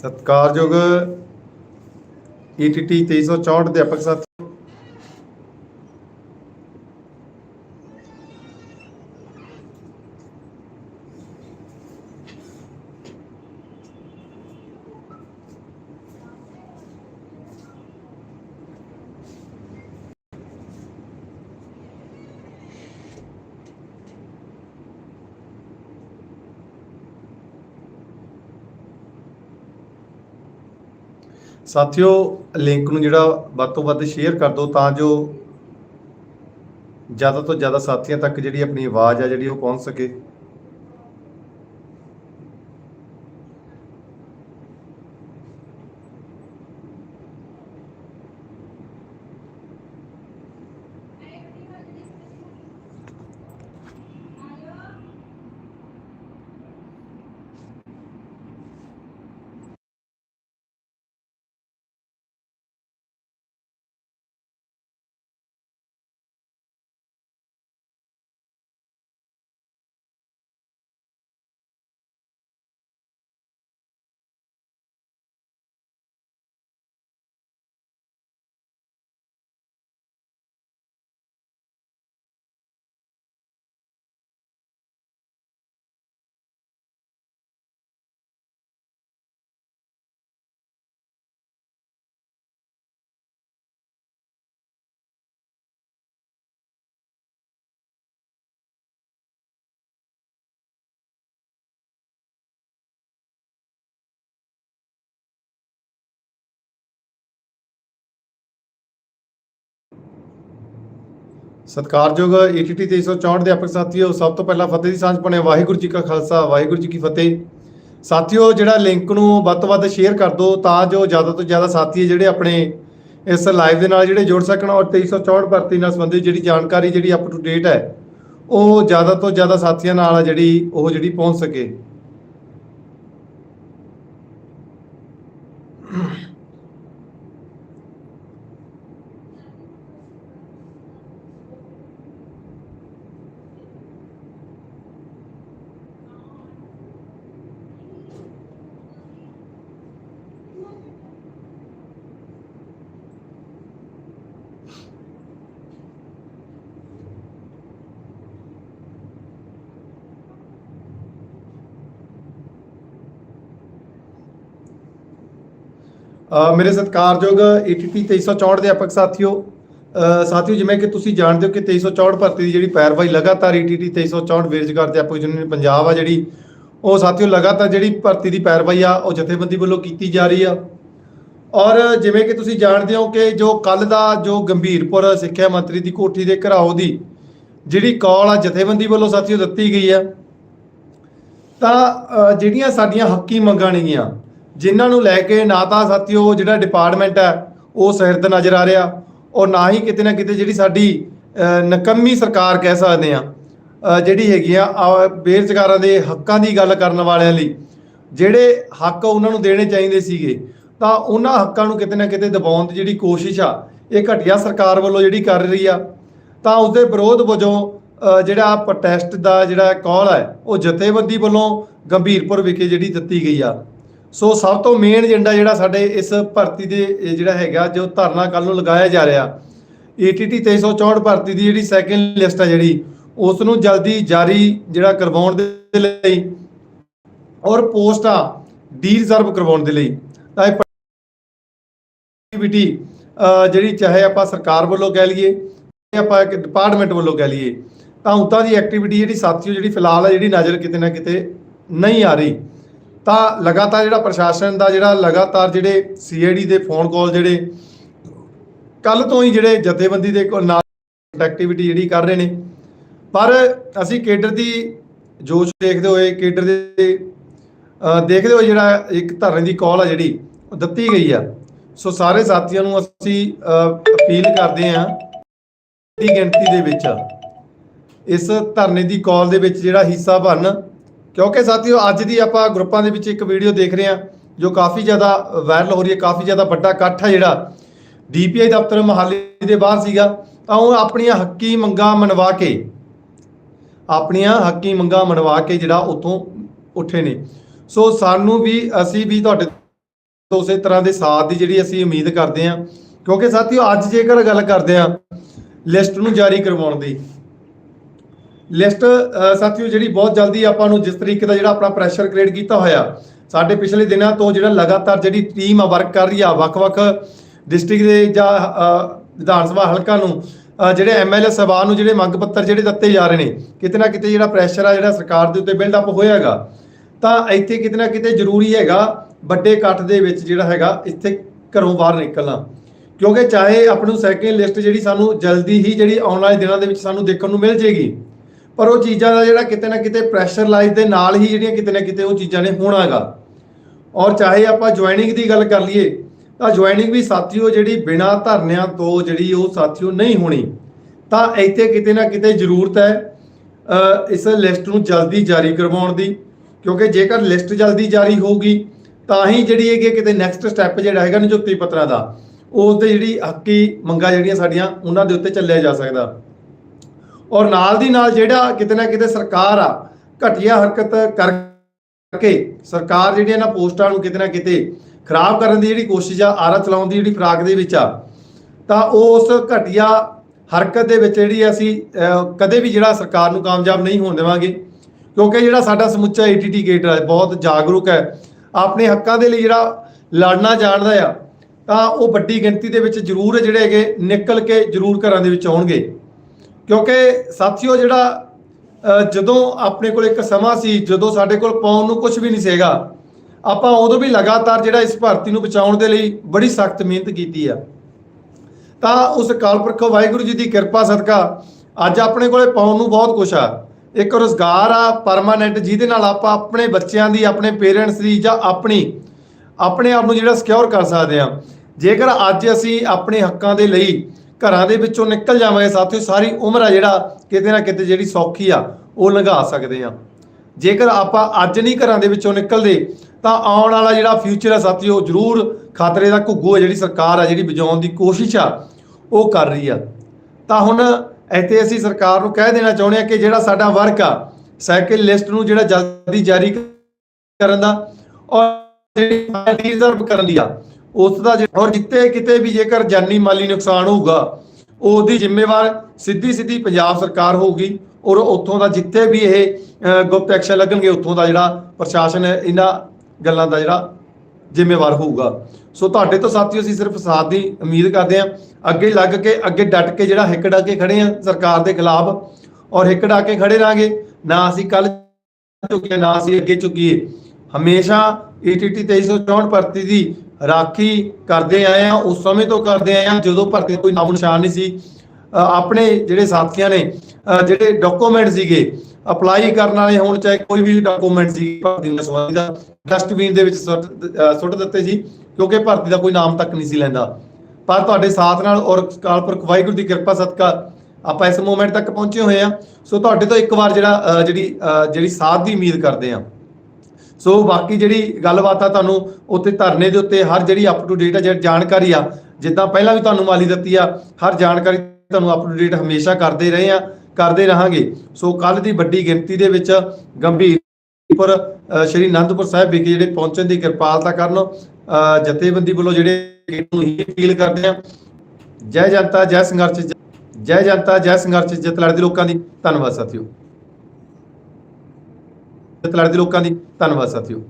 ਸਤਿਕਾਰਯੋਗ ਈਟੀਟੀ 2364 ਅਧਿਆਪਕ ਸਾਥੀ ਸਾਥੀਓ ਲਿੰਕ ਨੂੰ ਜਿਹੜਾ ਵੱਧ ਤੋਂ ਵੱਧ ਸ਼ੇਅਰ ਕਰ ਦਿਓ ਤਾਂ ਜੋ ਜ਼ਿਆਦਾ ਤੋਂ ਜ਼ਿਆਦਾ ਸਾਥੀਆਂ ਤੱਕ ਜਿਹੜੀ ਆਪਣੀ ਆਵਾਜ਼ ਆ, ਜਿਹੜੀ ਉਹ ਪਹੁੰਚ ਸਕੇ। ਸਤਿਕਾਰਯੋਗ ਈਟੀਟੀ 364 ਦੇ ਅਧਿਆਪਕ ਸਾਥੀਓ, ਸਭ ਤੋਂ ਪਹਿਲਾਂ ਫਤਿਹ ਦੀ ਸਾਂਝ ਪਾਣੇ ਵਾਹਿਗੁਰੂ ਜੀ ਕਾ ਖਾਲਸਾ, ਵਾਹਿਗੁਰੂ ਜੀ ਕੀ ਫਤਿਹ। ਸਾਥੀਓ, ਜਿਹੜਾ ਲਿੰਕ ਨੂੰ ਵੱਧ ਤੋਂ ਵੱਧ ਸ਼ੇਅਰ ਕਰ ਦਿਓ, ਤਾਂ ਜੋ ਜ਼ਿਆਦਾ ਤੋਂ ਜ਼ਿਆਦਾ ਸਾਥੀ ਜਿਹੜੇ ਆਪਣੇ ਇਸ ਲਾਈਵ ਦੇ ਨਾਲ ਜਿਹੜੇ ਜੁੜ ਸਕਣ ਔਰ 364 ਭਰਤੀ ਨਾਲ ਸੰਬੰਧਿਤ ਜਿਹੜੀ ਜਾਣਕਾਰੀ ਜਿਹੜੀ ਅਪ ਟੂ ਡੇਟ ਹੈ, ਉਹ ਜ਼ਿਆਦਾ ਤੋਂ ਜ਼ਿਆਦਾ ਸਾਥੀਆਂ ਨਾਲ ਜਿਹੜੀ, ਉਹ ਜਿਹੜੀ ਪਹੁੰਚ ਸਕੇ। ਮੇਰੇ ਸਤਿਕਾਰਯੋਗ ਈਟੀਟੀ 364 ਦੇ ਅਧਿਆਪਕ ਸਾਥੀਓ ਅ, ਸਾਥੀਓ ਜਿਵੇਂ ਕਿ ਤੁਸੀਂ ਜਾਣਦੇ ਹੋ ਕਿ 364 ਭਰਤੀ ਦੀ ਜਿਹੜੀ ਪੈਰਵਾਈ ਲਗਾਤਾਰ ਈਟੀਟੀ 364 ਬੇਰੁਜ਼ਗਾਰ ਅਧਿਆਪਕ ਯੂਨੀਅਨ ਪੰਜਾਬ ਆ ਜਿਹੜੀ ਉਹ ਸਾਥੀਓ ਲਗਾਤਾਰ ਜਿਹੜੀ ਭਰਤੀ ਦੀ ਪੈਰਵਾਈ ਆ ਉਹ ਜਥੇਬੰਦੀ ਵੱਲੋਂ ਕੀਤੀ ਜਾ ਰਹੀ ਆ। ਔਰ ਜਿਵੇਂ ਕਿ ਤੁਸੀਂ ਜਾਣਦੇ ਹੋ ਕਿ ਜੋ ਕੱਲ ਦਾ ਜੋ ਗੰਭੀਰਪੁਰ ਸਿੱਖਿਆ ਮੰਤਰੀ ਦੀ ਕੋਠੀ ਦੇ ਘਰਾਓ ਦੀ ਜਿਹੜੀ ਕਾਲ ਆ ਜਥੇਬੰਦੀ ਵੱਲੋਂ ਸਾਥੀਓ ਦਿੱਤੀ ਗਈ ਆ ਤਾਂ ਜਿਹੜੀਆਂ ਸਾਡੀਆਂ ਹੱਕੀ ਮੰਗਾਂ ਨੇਗੀਆਂ ਜਿਨ੍ਹਾਂ ਨੂੰ ਲੈ ਕੇ ਨਾ ਤਾਂ ਸਾਥੀਓ ਜਿਹੜਾ ਡਿਪਾਰਟਮੈਂਟ ਹੈ, ਉਹ ਸ਼ਹਿਰਦ ਨਜ਼ਰ ਆ ਰਿਹਾ। ਔਰ ਨਾ ਹੀ ਕਿਤੇ ਨਾ ਕਿਤੇ ਜਿਹੜੀ ਸਾਡੀ ਨਕੰਮੀ ਸਰਕਾਰ ਕਹਿ ਸਕਦੇ ਆ ਜਿਹੜੀ ਹੈਗੀ ਆ ਬੇਰੁਜ਼ਗਾਰਾਂ ਦੇ ਹੱਕਾਂ ਦੀ ਗੱਲ ਕਰਨ ਵਾਲਿਆਂ ਲਈ, ਜਿਹੜੇ ਹੱਕ ਉਹਨਾਂ ਨੂੰ ਦੇਣੇ ਚਾਹੀਦੇ ਸੀਗੇ, ਤਾਂ ਉਹਨਾਂ ਹੱਕਾਂ ਨੂੰ ਕਿਤੇ ਨਾ ਕਿਤੇ ਦਬਾਉਣ ਦੀ ਜਿਹੜੀ ਕੋਸ਼ਿਸ਼ ਆ, ਇਹ ਘਟੀਆ ਸਰਕਾਰ ਵੱਲੋਂ ਜਿਹੜੀ ਕਰ ਰਹੀ ਆ, ਤਾਂ ਉਸ ਦੇ ਵਿਰੋਧ ਵਜੋਂ ਜਿਹੜਾ ਪ੍ਰੋਟੈਸਟ ਦਾ ਜਿਹੜਾ ਕਾਲ ਹੈ, ਉਹ ਜਥੇਬੰਦੀ ਵੱਲੋਂ ਗੰਭੀਰਪੁਰ ਵਿਖੇ ਜਿਹੜੀ ਦਿੱਤੀ ਗਈ ਆ। ਸੋ ਸਭ ਤੋਂ ਮੇਨ ਏਜੰਡਾ ਜਿਹੜਾ ਸਾਡੇ ਇਸ ਭਰਤੀ ਦੇ ਜਿਹੜਾ ਹੈਗਾ, ਜੋ ਧਰਨਾ ਕੱਲ ਨੂੰ ਲਗਾਇਆ ਜਾ ਰਿਹਾ ਏਟੀਟੀ 364 ਭਰਤੀ ਦੀ ਜਿਹੜੀ ਸੈਕੰਡ ਲਿਸਟ ਆ ਜਿਹੜੀ ਉਸ ਨੂੰ ਜਲਦੀ ਜਾਰੀ ਜਿਹੜਾ ਕਰਵਾਉਣ ਦੇ ਲਈ ਔਰ ਪੋਸਟਾਂ ਡੀ ਰਿਜ਼ਰਵ ਕਰਵਾਉਣ ਦੇ ਲਈ, ਤਾਂ ਇਹ ਐਕਟੀਵਿਟੀ ਜਿਹੜੀ ਚਾਹੇ ਆਪਾਂ ਸਰਕਾਰ ਵੱਲੋਂ ਕਹਿ ਲਈਏ ਜਾਂ ਆਪਾਂ ਇੱਕ ਡਿਪਾਰਟਮੈਂਟ ਵੱਲੋਂ ਕਹਿ ਲਈਏ, ਤਾਂ ਉਦਾਂ ਦੀ ਐਕਟੀਵਿਟੀ ਜਿਹੜੀ ਸਾਥੀਓ ਜਿਹੜੀ ਫਿਲਹਾਲ ਹੈ ਜਿਹੜੀ ਨਜ਼ਰ ਕਿਤੇ ਨਾ ਕਿਤੇ ਨਹੀਂ ਆ ਰਹੀ। ਤਾਂ ਲਗਾਤਾਰ ਜਿਹੜਾ ਪ੍ਰਸ਼ਾਸਨ ਦਾ ਜਿਹੜਾ ਲਗਾਤਾਰ ਜਿਹੜੇ ਸੀਆਈਡੀ ਦੇ ਫੋਨ ਕਾਲ ਜਿਹੜੇ ਕੱਲ ਤੋਂ ਹੀ ਜਿਹੜੇ ਜਥੇਬੰਦੀ ਦੇ ਕੋਲ ਨਾਲ ਐਕਟੀਵਿਟੀ ਜਿਹੜੀ ਕਰ ਰਹੇ ਨੇ। ਪਰ ਅਸੀਂ ਕੇਡਰ ਦੀ ਜੋਸ਼ ਦੇਖਦੇ ਹੋਏ, ਕੇਡਰ ਦੇ ਦੇਖਦੇ ਹੋਏ ਜਿਹੜਾ ਇੱਕ ਧਰਨੇ ਦੀ ਕਾਲ ਆ ਜਿਹੜੀ ਦਿੱਤੀ ਗਈ ਆ। ਸੋ ਸਾਰੇ ਸਾਥੀਆਂ ਨੂੰ ਅਸੀਂ ਅਪੀਲ ਕਰਦੇ ਹਾਂ ਦੀ ਗਿਣਤੀ ਦੇ ਵਿੱਚ, ਇਸ ਧਰਨੇ ਦੀ ਕਾਲ ਦੇ ਵਿੱਚ ਜਿਹੜਾ ਹਿੱਸਾ ਬਣ ਕਿਉਂਕਿ ਸਾਥੀਓ ਅੱਜ ਦੀ ਆਪਾਂ ਗਰੁੱਪਾਂ ਦੇ ਵਿੱਚ ਇੱਕ ਵੀਡੀਓ ਦੇਖ ਰਹੇ ਹਾਂ, ਜੋ ਕਾਫੀ ਜ਼ਿਆਦਾ ਵਾਇਰਲ ਹੋ ਰਹੀ ਹੈ, ਕਾਫੀ ਜ਼ਿਆਦਾ ਵੱਡਾ ਇਕੱਠ ਹੈ ਜਿਹੜਾ ਡੀਪੀਆਈ ਦਫ਼ਤਰ ਮਹਾਲੀ ਦੇ ਬਾਹਰ ਸੀਗਾ। ਤਾਂ ਉਹ ਆਪਣੀਆਂ ਹੱਕੀ ਮੰਗਾਂ ਮਨਵਾ ਕੇ, ਆਪਣੀਆਂ ਹੱਕੀ ਮੰਗਾਂ ਮਨਵਾ ਕੇ ਜਿਹੜਾ ਉੱਥੋਂ ਉੱਠੇ ਨੇ। ਸੋ ਸਾਨੂੰ ਵੀ, ਅਸੀਂ ਵੀ ਤੁਹਾਡੇ ਉਸੇ ਤਰ੍ਹਾਂ ਦੇ ਸਾਥ ਦੀ ਜਿਹੜੀ ਅਸੀਂ ਉਮੀਦ ਕਰਦੇ ਹਾਂ। ਕਿਉਂਕਿ ਸਾਥੀਓ ਅੱਜ ਜੇਕਰ ਗੱਲ ਕਰਦੇ ਹਾਂ, ਲਿਸਟ ਨੂੰ ਜਾਰੀ ਕਰਵਾਉਣ ਦੀ ਲਿਸਟ ਅ, ਸਾਥੀਓ ਜਿਹੜੀ ਬਹੁਤ ਜਲਦੀ ਆਪਾਂ ਨੂੰ ਜਿਸ ਤਰੀਕੇ ਦਾ ਜਿਹੜਾ ਆਪਣਾ ਪ੍ਰੈਸ਼ਰ ਕ੍ਰੀਏਟ ਕੀਤਾ ਹੋਇਆ ਸਾਡੇ ਪਿਛਲੇ ਦਿਨਾਂ ਤੋਂ ਜਿਹੜਾ ਲਗਾਤਾਰ ਜਿਹੜੀ ਟੀਮ ਆ ਵਰਕ ਕਰ ਰਹੀ ਆ ਵੱਖ-ਵੱਖ ਡਿਸਟ੍ਰਿਕਟ ਦੇ ਜਾਂ ਵਿਧਾਨ ਸਭਾ ਹਲਕਾ ਨੂੰ ਅ, ਜਿਹੜੇ ਐਮਐਲਏ ਸਭਾ ਨੂੰ ਜਿਹੜੇ ਮੰਗ ਪੱਤਰ ਜਿਹੜੇ ਦਿੱਤੇ ਜਾ ਰਹੇ ਨੇ ਕਿਤੇ ਨਾ ਕਿਤੇ ਜਿਹੜਾ ਪ੍ਰੈਸ਼ਰ ਆ ਜਿਹੜਾ ਸਰਕਾਰ ਦੇ ਉੱਤੇ ਬਿਲਡ ਅਪ ਹੋਇਆਗਾ। ਤਾਂ ਇੱਥੇ ਕਿਤੇ ਨਾ ਕਿਤੇ ਜ਼ਰੂਰੀ ਹੈਗਾ ਵੱਡੇ ਇਕੱਠ ਦੇ ਵਿੱਚ ਜਿਹੜਾ ਹੈਗਾ ਇੱਥੇ ਘਰੋਂ ਬਾਹਰ ਨਿਕਲਣਾ। ਕਿਉਂਕਿ ਚਾਹੇ ਆਪ ਨੂੰ ਸੈਕਿੰਡ ਲਿਸਟ ਜਿਹੜੀ ਸਾਨੂੰ ਜਲਦੀ ਹੀ ਜਿਹੜੀ ਆਉਣ ਵਾਲੇ ਦਿਨਾਂ ਦੇ ਵਿੱਚ ਸਾਨੂੰ ਦੇਖਣ ਨੂੰ ਮਿਲ ਜੇਗੀ ਪਰ ਉਹ ਚੀਜ਼ਾਂ ਦਾ ਜਿਹੜਾ ਕਿਤੇ ਨਾ ਕਿਤੇ ਪ੍ਰੈਸ਼ਰ ਲਾਈਫ ਦੇ ਨਾਲ ਹੀ ਜਿਹੜੀਆਂ ਕਿਤੇ ਨਾ ਕਿਤੇ ਉਹ ਚੀਜ਼ਾਂ ਨੇ ਹੋਣਾ ਹੋਣਾਗਾ। ਔਰ ਚਾਹੇ ਆਪਾਂ ਜੁਆਇਨਿੰਗ ਦੀ ਗੱਲ ਕਰ ਲਈਏ, ਤਾਂ ਜੁਆਇਨਿੰਗ ਵੀ ਸਾਥੀਓ ਜਿਹੜੀ ਬਿਨਾਂ ਧਰਨਿਆਂ ਤੋਂ ਜਿਹੜੀ ਉਹ ਸਾਥੀਓ ਨਹੀਂ ਹੋਣੀ, ਤਾਂ ਇੱਥੇ ਕਿਤੇ ਨਾ ਕਿਤੇ ਜ਼ਰੂਰਤ ਹੈ ਇਸ ਲਿਸਟ ਨੂੰ ਜਲਦੀ ਜਾਰੀ ਕਰਵਾਉਣ ਦੀ। ਕਿਉਂਕਿ ਜੇਕਰ ਲਿਸਟ ਜਲਦੀ ਜਾਰੀ ਹੋਊਗੀ, ਤਾਂ ਹੀ ਜਿਹੜੀ ਹੈਗੀ ਕਿਤੇ ਨੈਕਸਟ ਸਟੈਪ ਜਿਹੜਾ ਹੈਗਾ ਨਿਯੁਕਤੀ ਪੱਤਰਾਂ ਦਾ ਉਸ ਦੇ ਜਿਹੜੀ ਹੱਕੀ ਮੰਗਾਂ ਜਿਹੜੀਆਂ ਸਾਡੀਆਂ ਉਹਨਾਂ ਦੇ ਉੱਤੇ ਚੱਲਿਆ ਜਾ ਸਕਦਾ। ਔਰ ਨਾਲ ਦੀ ਨਾਲ ਜਿਹੜਾ ਕਿਤੇ ਨਾ ਕਿਤੇ ਸਰਕਾਰ ਆ, ਘਟੀਆ ਹਰਕਤ ਕਰਕੇ ਸਰਕਾਰ ਜਿਹੜੀਆਂ ਇਹਨਾਂ ਪੋਸਟਾਂ ਨੂੰ ਕਿਤੇ ਨਾ ਕਿਤੇ ਖਰਾਬ ਕਰਨ ਦੀ ਜਿਹੜੀ ਕੋਸ਼ਿਸ਼ ਆ ਆਰਾ ਚਲਾਉਣ ਦੀ ਜਿਹੜੀ ਫਰਾਕ ਦੇ ਵਿੱਚ ਆ, ਤਾਂ ਉਸ ਘਟੀਆ ਹਰਕਤ ਦੇ ਵਿੱਚ ਜਿਹੜੀ ਅਸੀਂ ਕਦੇ ਵੀ ਜਿਹੜਾ ਸਰਕਾਰ ਨੂੰ ਕਾਮਯਾਬ ਨਹੀਂ ਹੋਣ ਦੇਵਾਂਗੇ, ਕਿਉਂਕਿ ਜਿਹੜਾ ਸਾਡਾ ਸਮੁੱਚਾ ਏਟੀਟੀ ਗੇਟ ਹੈ ਬਹੁਤ ਜਾਗਰੂਕ ਹੈ। ਆਪਣੇ ਹੱਕਾਂ ਦੇ ਲਈ ਜਿਹੜਾ ਲੜਨਾ ਜਾਣਦਾ ਆ, ਤਾਂ ਉਹ ਵੱਡੀ ਗਿਣਤੀ ਦੇ ਵਿੱਚ ਜ਼ਰੂਰ ਜਿਹੜੇ ਹੈਗੇ ਨਿਕਲ ਕੇ ਜ਼ਰੂਰ ਘਰਾਂ ਦੇ ਵਿੱਚ ਆਉਣਗੇ। ਕਿਉਂਕਿ ਸਾਥੀਓ ਜਿਹੜਾ ਜਦੋਂ ਆਪਣੇ ਕੋਲ ਇੱਕ ਸਮਾਂ ਸੀ, ਜਦੋਂ ਸਾਡੇ ਕੋਲ ਪਾਉਣ ਨੂੰ ਕੁਝ ਵੀ ਨਹੀਂ ਸੀਗਾ, ਆਪਾਂ ਉਦੋਂ ਵੀ ਲਗਾਤਾਰ ਜਿਹੜਾ ਇਸ ਭਰਤੀ ਨੂੰ ਬਚਾਉਣ ਦੇ ਲਈ ਬੜੀ ਸਖਤ ਮਿਹਨਤ ਕੀਤੀ ਆ। ਤਾਂ ਉਸ ਕਾਲਪੁਰਖ ਵਾਹਿਗੁਰੂ ਜੀ ਦੀ ਕਿਰਪਾ ਸਦਕਾ ਅੱਜ ਆਪਣੇ ਕੋਲੇ ਪਾਉਣ ਨੂੰ ਬਹੁਤ ਕੁਝ ਆ। ਇੱਕ ਰੋਜ਼ਗਾਰ ਆ ਪਰਮਾਨੈਂਟ ਜਿਹਦੇ ਨਾਲ ਆਪਾਂ ਆਪਣੇ ਬੱਚਿਆਂ ਦੀ, ਆਪਣੇ ਪੇਰੈਂਟਸ ਦੀ ਜਾਂ ਆਪਣੀ, ਆਪਣੇ ਆਪ ਨੂੰ ਜਿਹੜਾ ਸਿਕਿਉਰ ਕਰ ਸਕਦੇ ਆ। ਜੇਕਰ ਅੱਜ ਅਸੀਂ ਆਪਣੇ ਹੱਕਾਂ ਦੇ ਲਈ ਘਰਾਂ ਦੇ ਵਿੱਚੋਂ ਨਿਕਲ ਜਾਵਾਂਗੇ ਸਾਥੀਓ, ਸਾਰੀ ਉਮਰ ਆ ਜਿਹੜਾ ਕਿਤੇ ਨਾ ਕਿਤੇ ਜਿਹੜੀ ਸੌਖੀ ਆ, ਉਹ ਲੰਘਾ ਸਕਦੇ ਆ। ਜੇਕਰ ਆਪਾਂ ਅੱਜ ਨਹੀਂ ਘਰਾਂ ਦੇ ਵਿੱਚੋਂ ਨਿਕਲਦੇ, ਤਾਂ ਆਉਣ ਵਾਲਾ ਜਿਹੜਾ ਫਿਊਚਰ ਆ ਸਾਥੀਓ ਜ਼ਰੂਰ ਖਤਰੇ ਦਾ ਘੁੱਗੂ ਹੈ ਜਿਹੜੀ ਸਰਕਾਰ ਆ, ਜਿਹੜੀ ਵਜਾਉਣ ਦੀ ਕੋਸ਼ਿਸ਼ ਆ, ਉਹ ਕਰ ਰਹੀ ਆ। ਤਾਂ ਹੁਣ ਇੱਥੇ ਅਸੀਂ ਸਰਕਾਰ ਨੂੰ ਕਹਿ ਦੇਣਾ ਚਾਹੁੰਦੇ ਆ ਕਿ ਜਿਹੜਾ ਸਾਡਾ ਵਰਕ ਆ ਸਾਈਕਲ ਲਿਸਟ ਨੂੰ ਜਿਹੜਾ ਜਲਦੀ ਜਾਰੀ ਕਰਨ ਦਾ, ਔਰ ਜਿਹੜੀ ਰਿਜ਼ਰਵ ਕਰਨ ਦੀ ਆ ਉਸ ਦਾ ਔਰ ਜਿੱਤੇ ਕਿਤੇ ਵੀ ਜੇਕਰ ਜਾਨੀ ਮਾਲੀ ਨੁਕਸਾਨ ਹੋਊਗਾ, ਉਹਦੀ ਜ਼ਿੰਮੇਵਾਰ ਸਿੱਧੀ ਸਿੱਧੀ ਪੰਜਾਬ ਸਰਕਾਰ ਹੋਊਗੀ ਔਰ ਉੱਥੋਂ ਦਾ ਜਿੱਥੇ ਵੀ ਇਹ ਗੁਪਤ ਐਕਸ਼ਨ ਲੱਗਣਗੇ, ਉੱਥੋਂ ਦਾ ਜਿਹੜਾ ਪ੍ਰਸ਼ਾਸਨ ਇਹਨਾਂ ਗੱਲਾਂ ਦਾ ਜਿਹੜਾ ਜ਼ਿੰਮੇਵਾਰ ਹੋਊਗਾ। ਸੋ ਤੁਹਾਡੇ ਤੋਂ ਸਾਥੀਓ, ਅਸੀਂ ਸਿਰਫ ਸਾਥ ਦੀ ਉਮੀਦ ਕਰਦੇ ਹਾਂ। ਅੱਗੇ ਲੱਗ ਕੇ, ਅੱਗੇ ਡਟ ਕੇ ਜਿਹੜਾ ਹਿੱਕ ਡਟ ਕੇ ਖੜੇ ਆ ਸਰਕਾਰ ਦੇ ਖਿਲਾਫ ਔਰ ਹਿੱਕ ਡਟ ਕੇ ਖੜੇ ਰਾਂਗੇ ਨਾ ਅਸੀਂ ਕੱਲ ਚੁੱਕੇ ਨਾ ਅਸੀਂ ਅੱਗੇ ਚੁੱਕੀਏ ਹਮੇਸ਼ਾ E ਈਟੀਟੀ 2364 ਭਰਤੀ ਦੀ ਰਾਖੀ ਕਰਦੇ ਆਏ ਆ ਉਸ ਸਮੇਂ ਤੋਂ ਕਰਦੇ ਆਏ ਆ ਜਦੋਂ ਭਰਤੀ ਦਾ ਕੋਈ ਨਾਮ ਨਿਸ਼ਾਨ ਨਹੀਂ ਸੀ। ਆਪਣੇ ਜਿਹੜੇ ਸਾਥੀਆਂ ਨੇ ਜਿਹੜੇ ਡਾਕੂਮੈਂਟ ਸੀਗੇ ਅਪਲਾਈ ਕਰਨ ਵਾਲੇ ਹੋਣ ਚਾਹੇ ਕੋਈ ਵੀ ਡਾਕੂਮੈਂਟ ਸੀ, ਭਰਤੀ ਨਾਲ ਸੰਬੰਧਿਤ ਦਾ ਡਸਟਬਿਨ ਦੇ ਵਿੱਚ ਸੁੱਟ ਸੁੱਟ ਦਿੱਤੇ ਸੀ, ਕਿਉਂਕਿ ਭਰਤੀ ਦਾ ਕੋਈ ਨਾਮ ਤੱਕ ਨਹੀਂ ਸੀ ਲੈਂਦਾ। ਪਰ ਤੁਹਾਡੇ ਸਾਥ ਨਾਲ ਔਰ ਕਾਲਪੁਰਖ ਵਾਹਿਗੁਰੂ ਦੀ ਕਿਰਪਾ ਸਦਕਾ ਆਪਾਂ ਇਸ ਮੂਮੈਂਟ ਤੱਕ ਪਹੁੰਚੇ ਹੋਏ ਆ ਸੋ ਤੁਹਾਡੇ ਤੋਂ ਇੱਕ ਵਾਰ ਜਿਹੜਾ ਜਿਹੜੀ ਜਿਹੜੀ ਸਾਥ ਦੀ ਉਮੀਦ ਕਰਦੇ ਆ ਸੋ ਬਾਕੀ ਜਿਹੜੀ ਗੱਲਬਾਤ ਆ ਤੁਹਾਨੂੰ ਉੱਥੇ ਧਰਨੇ ਦੇ ਉੱਤੇ ਹਰ ਜਿਹੜੀ ਅਪ ਟੂ ਡੇਟ ਆ ਜਿਹੜੀ ਜਾਣਕਾਰੀ ਆ ਜਿੱਦਾਂ ਪਹਿਲਾਂ ਵੀ ਤੁਹਾਨੂੰ ਮਾਲੀ ਦਿੱਤੀ ਆ ਹਰ ਜਾਣਕਾਰੀ ਤੁਹਾਨੂੰ ਅਪ ਟੂ ਡੇਟ ਹਮੇਸ਼ਾ ਕਰਦੇ ਰਹੇ ਆ ਕਰਦੇ ਰਹਾਂਗੇ। ਸੋ ਕੱਲ ਦੀ ਵੱਡੀ ਗਿਣਤੀ ਦੇ ਵਿੱਚ ਗੰਭੀਰਪੁਰ ਅ, ਸ਼੍ਰੀ ਅਨੰਦਪੁਰ ਸਾਹਿਬ ਵਿਖੇ ਜਿਹੜੇ ਪਹੁੰਚਣ ਦੀ ਕਿਰਪਾਲਤਾ ਕਰਨ ਜਥੇਬੰਦੀ ਵੱਲੋਂ ਜਿਹੜੇ ਨੂੰ ਹੀ ਅਪੀਲ ਕਰਦੇ ਆ। ਜੈ ਜਨਤਾ ਜੈ ਸੰਘਰਸ਼ ਜੈ ਜਨਤਾ ਜੈ ਸੰਘਰਸ਼ ਜਿੱਤ ਲੜਦੇ ਲੋਕਾਂ ਦੀ। ਧੰਨਵਾਦ ਸਾਥੀਓ। ਜਿੱਤ ਲੜਦੇ ਲੋਕਾਂ ਦੀ ਧੰਨਵਾਦ ਸਾਥੀਓ।